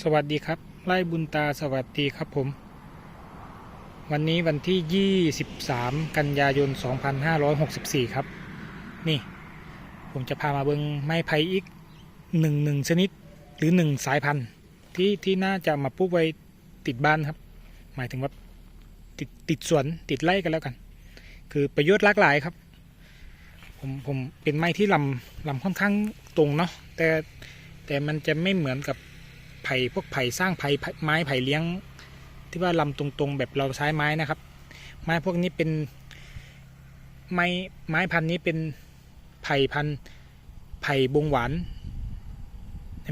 สวัสดีครับ ไล่บุญตาสวัสดีครับผม วันนี้วันที่ 23 กันยายน 2564 ครับ นี่ ผมจะพามาเบิงไม้ไผ่อีกหนึ่งหนึ่งชนิดหรือหนึ่งสายพันธุ์ที่ที่น่าจะมาปลูกไว้ติดบ้านครับ หมายถึงว่าติดติดสวนติดไร่กันแล้วกัน คือประโยชน์หลากหลายครับผมผมเป็นไม้ที่ลำลำค่อนข้างตรงเนาะแต่แต่มันจะไม่เหมือนกับ ไผ่พวกไผ่สร้างไผ่ไม้ไผ่เลี้ยง ที่ว่าลำตรงๆ แบบเราใช้ไม้นะครับ ไม้พวกนี้เป็น ไม้ไม้พันธุ์นี้เป็นไผ่พันธุ์ไผ่บงหวาน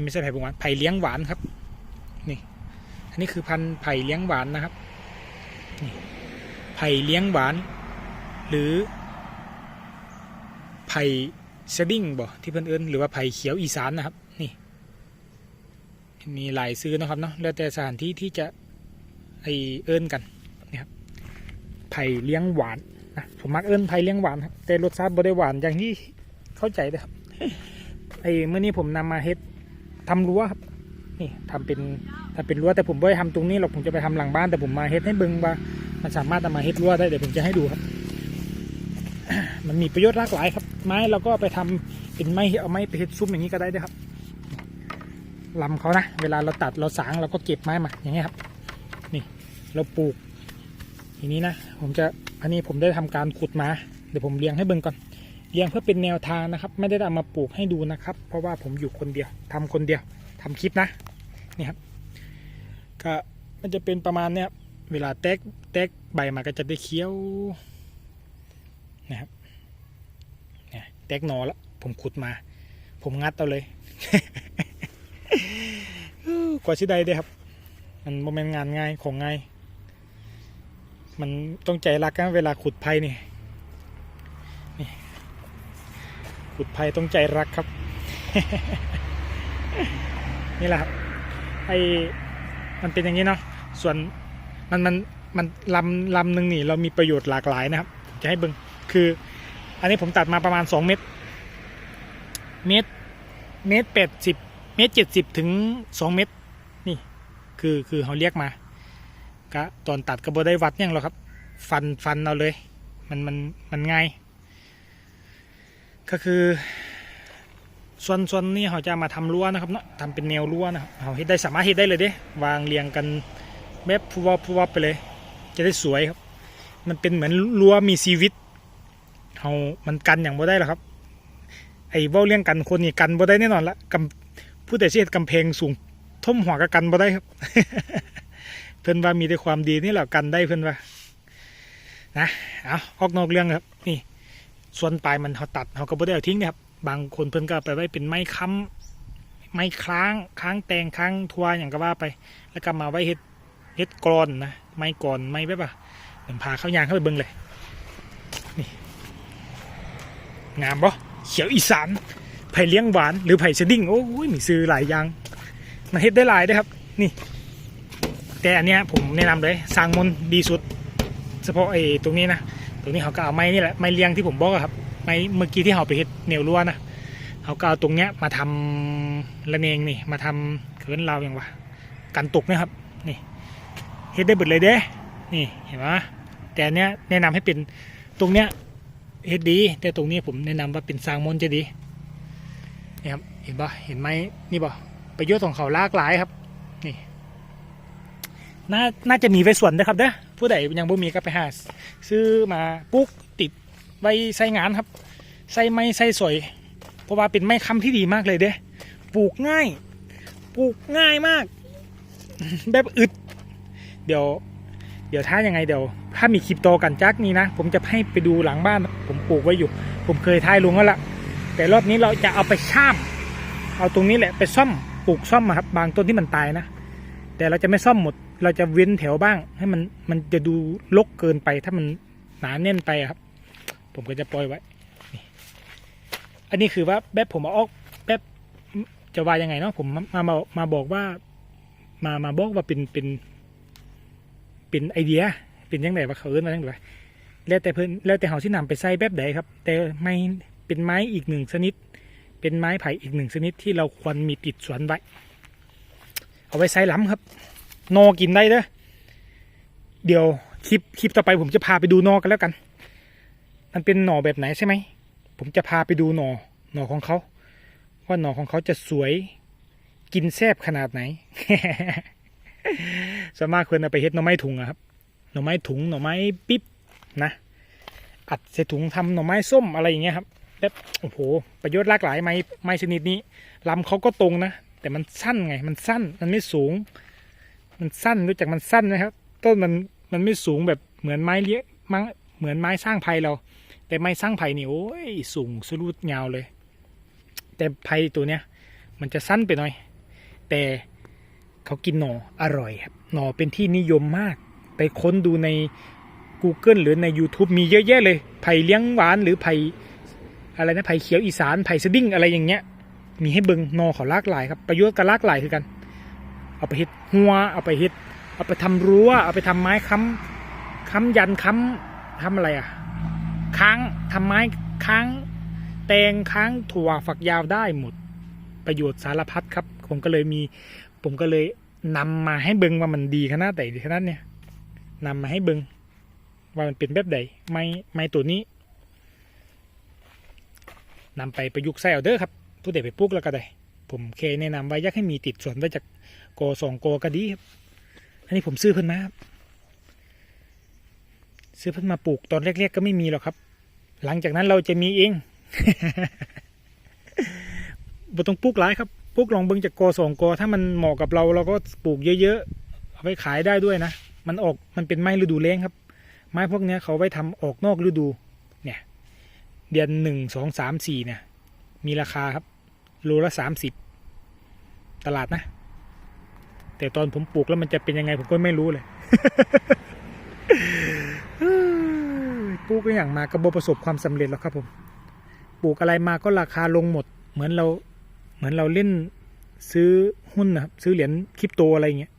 ไม่ใช่ไผ่บงหวานไผ่เลี้ยงหวานครับนี่อันนี้คือพันธุ์ไผ่เลี้ยงหวานนะครับนี่ไผ่เลี้ยงหวาน หรือไผ่สดิ้งบ่ที่เพื่อนเอิ้นหรือว่าไผ่เขียวอีสานนะครับ มีหลายซื้อนะครับเนาะแล้วแต่สถานที่ที่จะไอเอิ้นกันนี่ครับไผ่เลี้ยงหวานนะผมมักเอิ้นไผ่เลี้ยงหวานครับแต่รสชาติบ่ได้หวานอย่างที่เข้าใจเลยครับไอเมื่อนี้ผมนำมาเฮ็ดทำรั้วครับนี่ทำเป็นทำเป็นรั้วแต่ผมไม่ได้ทำตรงนี้หรอกผมจะไปทำหลังบ้านแต่ผมมาเฮ็ดให้เบิงว่ามันสามารถนำมาเฮ็ดรั้วได้เดี๋ยวผมจะให้ดูครับ มันมีประโยชน์หลากหลายครับ ไม้เราก็ไปทำเป็นไม้เอาไม้ไปเฮ็ดซุ้มอย่างนี้ก็ได้ด้วยครับ ลำเขานะ เวลาเราตัดเราสางเราก็เก็บไม้มาอย่างเงี้ยครับ นี่เราปลูก ทีนี้นะผมจะอันนี้ผมได้ทำการขุดมา เดี๋ยวผมเลี้ยงให้เบิ่งก่อนเลี้ยงเพื่อเป็นแนวทางนะครับ ไม่ได้เอามาปลูกให้ดูนะครับ เพราะว่าผมอยู่คนเดียวทำคนเดียวทำคลิปนะนี่ครับก็มันจะเป็นประมาณเนี้ยเวลาแตกแตกใบมาก็จะได้เคี้ยวนะครับเนี่ยแตกหนอแล้วผมขุดมา ผมงัดเอาเลย กว่าชิได้เด้ครับ มันโมเมนงานง่ายของง่าย มันต้องใจรักกันเวลาขุดไผ่นี่นี่ ขุดไผ่ต้องใจรักครับ นี่แหละครับไอ้มันเป็นอย่างนี้เนาะส่วนมันมันมันลำลำหนึ่งนี่เรามีประโยชน์หลากหลายนะครับ จะให้เบิงคือ อันนี้ผมตัดมาประมาณสองเมตร เมตร เมตรแปดสิบเมตรเจ็ดสิบถึงสองเมตร นี่ คือคือเขาเรียกมาก็ตอนตัดก็บ่ได้วัดยังหรอกครับ ฟันฟันเอาเลย มันมันมันง่าย ก็คือ ส่วนส่วนนี้เขาจะมาทำรั้วนะครับเนาะทำเป็นแนวรั้วนะครับเขาเฮ็ดได้สามารถเฮ็ดได้เลยเด้วางเรียงกันแบบพวบพวบไปเลย จะได้สวยครับ มันเป็นเหมือนรั้วมีชีวิตเขามันกันอย่างบ่ได้หรอกครับ ไอ้ว้าเลี้ยงกันคนนี่กันบ่ได้แน่นอนละกำผู้แต่เสียกำแพงสูง ท่มหัวกับกันบ่ได้ครับ เพิ่อนว่ามีแต่ความดีนี่แหละกันได้เพิ่อนว่านะเอาออกนอกเรื่องครับ นี่ ส่วนปลายมันเขาตัดเขาก็บ่ได้เอาทิ้งนะครับ บางคนเพิ่อนก็ไปไว้เป็นไม้ค้ำไม้ค้างค้างแตงค้างทัวอย่างก็ว่าไป แล้วก็มาไว้เฮ็ดเฮ็ดกรอนนะไม้กรอนไม้แบบว่าเดี๋ยวพาเข้ายางเข้าไปเบิ่งเลยนี่งามบ่เขียวอีสานไผ่เลี้ยงหวานหรือไผ่สดิ้งโอ้ยมีซื้อหลายอย่าง มาเฮ็ดได้หลายด้อครับ นี่ แต่อันเนี้ยผมแนะนำเลยสร้างมนต์ดีสุด เฉพาะไอ้ตรงนี้นะตรงนี้เขาก็เอาไม้นี่แหละไม้เลี้ยงที่ผมบอกอะครับไม้เมื่อกี้ที่เขาไปเฮ็ดแนวรั้วนะเขาก็เอาตรงเนี้ยมาทำระเนงนี่ มาทำเขินเราอย่างวะกันตกนะครับ นี่เฮ็ดได้เบิดเลยเด้ นี่เห็นไหมแต่อันเนี้ยแนะนำให้เป็นตรงเนี้ยเฮ็ดดี แต่ตรงนี้ผมแนะนำว่าเป็นสร้างมนต์จะดีนี่ครับเห็นปะเห็นไหมนี่ปะ ประโยชน์ของเขาลากหลายครับ นี่น่าน่าจะมีไว้ส่วนนะครับเด้อผู้ใดยังบ่มีก็ไปหาซื้อมาปลูกติดไว้ใส่งานครับใส่ไม้ใส่สอยเพราะว่าเป็นไม้ค้ำที่ดีมากเลยเด้ปลูกง่าย ปลูกง่ายมาก แบบอึด เดี๋ยว เดี๋ยวถ้ายังไงเดี๋ยว ถ้ามีคลิปโตกันจักนี้นะ ผมจะให้ไปดูหลังบ้าน ผมปลูกไว้อยู่ ผมเคยทายลุงแล้วละแต่รอบนี้เราจะเอาไปช่าม เอาตรงนี้แหละไปซ่อม ปลูกซ่อมครับ บางต้นที่มันตายนะ แต่เราจะไม่ซ่อมหมด เราจะเว้นแถวบ้าง ให้มันมันจะดูรกเกินไป ถ้ามันหนาแน่นไปครับ ผมก็จะปล่อยไว้ อันนี้คือว่าแบบผมเอาออกแบบจะว่ายังไงเนาะผมมามามาบอกว่า มามาบอกว่าเป็นเป็นเป็นไอเดีย เป็นยังไงว่าเขาเอิ้นมาจังไงแล้วแต่เพิ่นแล้วแต่เขาที่นำไปใส่แบบใดครับ แต่ไม่เป็นไม้อีกหนึ่งชนิด เป็นไม้ไผ่อีกหนึ่งชนิดที่เราควรมีติดสวนไว้ เอาไว้ใส่ล้ำครับ นอกินได้เด้อเดี๋ยวคลิปคลิปต่อไปผมจะพาไปดูนอกันแล้วกัน มันเป็นหน่อแบบไหนใช่ไหม ผมจะพาไปดูหน่อหน่อของเขาว่าหน่อของเขาจะสวยกินแซบขนาดไหนสวนมากคนเอาไปเฮ็ดหน่อไม้ถุงอะครับ หน่อไม้ถุงหน่อไม้ปิ๊บนะ อัดใส่ถุงทำหน่อไม้ส้มอะไรอย่างเงี้ยครับ แบบโอ้โหประโยชน์หลากหลายไม้ไม้ชนิดนี้ลำเขาก็ตรงนะ แต่มันสั้นไง มันสั้นมันไม่สูง มันสั้นรู้จักมันสั้นนะครับ ต้นมันมันไม่สูงแบบเหมือนไม้เลี้ยมังเหมือนไม้สร้างไผ่เรา แต่ไม้สร้างไผ่นี่โอ้ยสูงสรุดยาวเลย แต่ไผ่ตัวเนี้ยมันจะสั้นไปหน่อย แต่เขากินหน่ออร่อยครับหน่อเป็นที่นิยมมาก ไปค้นดูใน Google หรือใน YouTube มีเยอะแยะเลยไผ่เลี้ยงหวานหรือไผ่ อะไรนะไผ่เขียวอีสานไผ่สดิ้งอะไรอย่างเงี้ย มีให้เบิงนอเขาลากหลายครับประโยชน์ก็ลากหลายคือกัน เอาไปเฮ็ดหัวเอาไปเฮ็ดเอาไปทำรั้วเอาไปทำไม้ค้ำค้ำยันค้ำทำอะไรอะค้างทำไม้ค้างแตงค้างถั่วฝักยาวได้หมดประโยชน์สารพัดครับ ผมก็เลยมี ผมก็เลยนำมาให้เบิงว่ามันดีขนาดไหนขนาดเนี้ยนำมาให้เบิงว่ามันเป็นแบบใดไม้ไม้ตัวนี้ นำไปประยุกต์ใส่เอาเด้อครับ ผู้ใดไปปลูกแล้วก็ได้ ผมเคยแนะนำไว้ยากให้มีติดสวนไว้จากโกสองโกก็ดีครับ อันนี้ผมซื้อเพิ่นมาครับซื้อเพิ่นมาปลูกตอนแรกๆก็ไม่มีหรอกครับ หลังจากนั้นเราจะมีเองบ่ต้องปลูกหลายครับปลูกลองเบิ่งจากโกสองโกถ้ามันเหมาะกับเราเราก็ปลูกเยอะๆเอาไปขายได้ด้วยนะ มันออกมันเป็นไม้ฤดูแล้งครับ ไม้พวกเนี้ยเขาไว้ทำออกนอกฤดู เดือนหนึ่งสองสามสี่เนี่ย มีราคาครับโลละสามสิบตลาดนะ แต่ตอนผมปลูกแล้วมันจะเป็นยังไงผมก็ไม่รู้เลยปลูกอย่างมาก็บประสบความสำเร็จแล้วครับผม ปลูกอะไรมาก็ราคาลงหมด เหมือนเราเหมือนเราเล่นซื้อหุ้นนะครับซื้อเหรียญคริปโตอะไรเงี้ย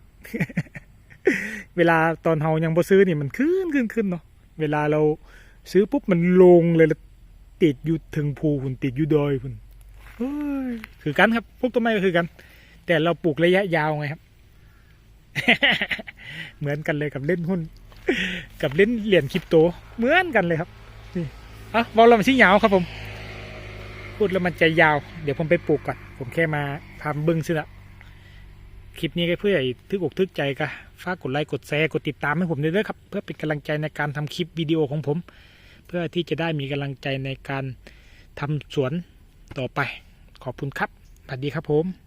เวลาตอนเฮายังบ่ซื้อนี่มันขึ้นขึ้นขึ้นเนาะ เวลาเราซื้อปุ๊บมันลงเลยแล้ว ติดอยู่ถึงภูคุณติดอยู่ดอยคุณคือกันครับพวกต้นไม้ก็คือกัน แต่เราปลูกระยะยาวไงครับ เหมือนกันเลยกับเล่นหุ้น กับเล่นเหรียญคริปโต เหมือนกันเลยครับนี่อะบอกเรามาชี้ยาวครับผม พูดแล้วมันจะยาว เดี๋ยวผมไปปลูกก่อน ผมแค่มาพามเบิ้งสิละคลิปนี้ก็เพื่อให้ทึกอกทึกใจก็ฝากกดไลค์กดแชร์กดติดตามให้ผมด้วยเด้อครับ เพื่อเป็นกำลังใจในการทำคลิปวิดีโอของผม เพื่อที่จะได้มีกำลังใจในการทำสวนต่อไป ขอบคุณครับสวัสดีครับผม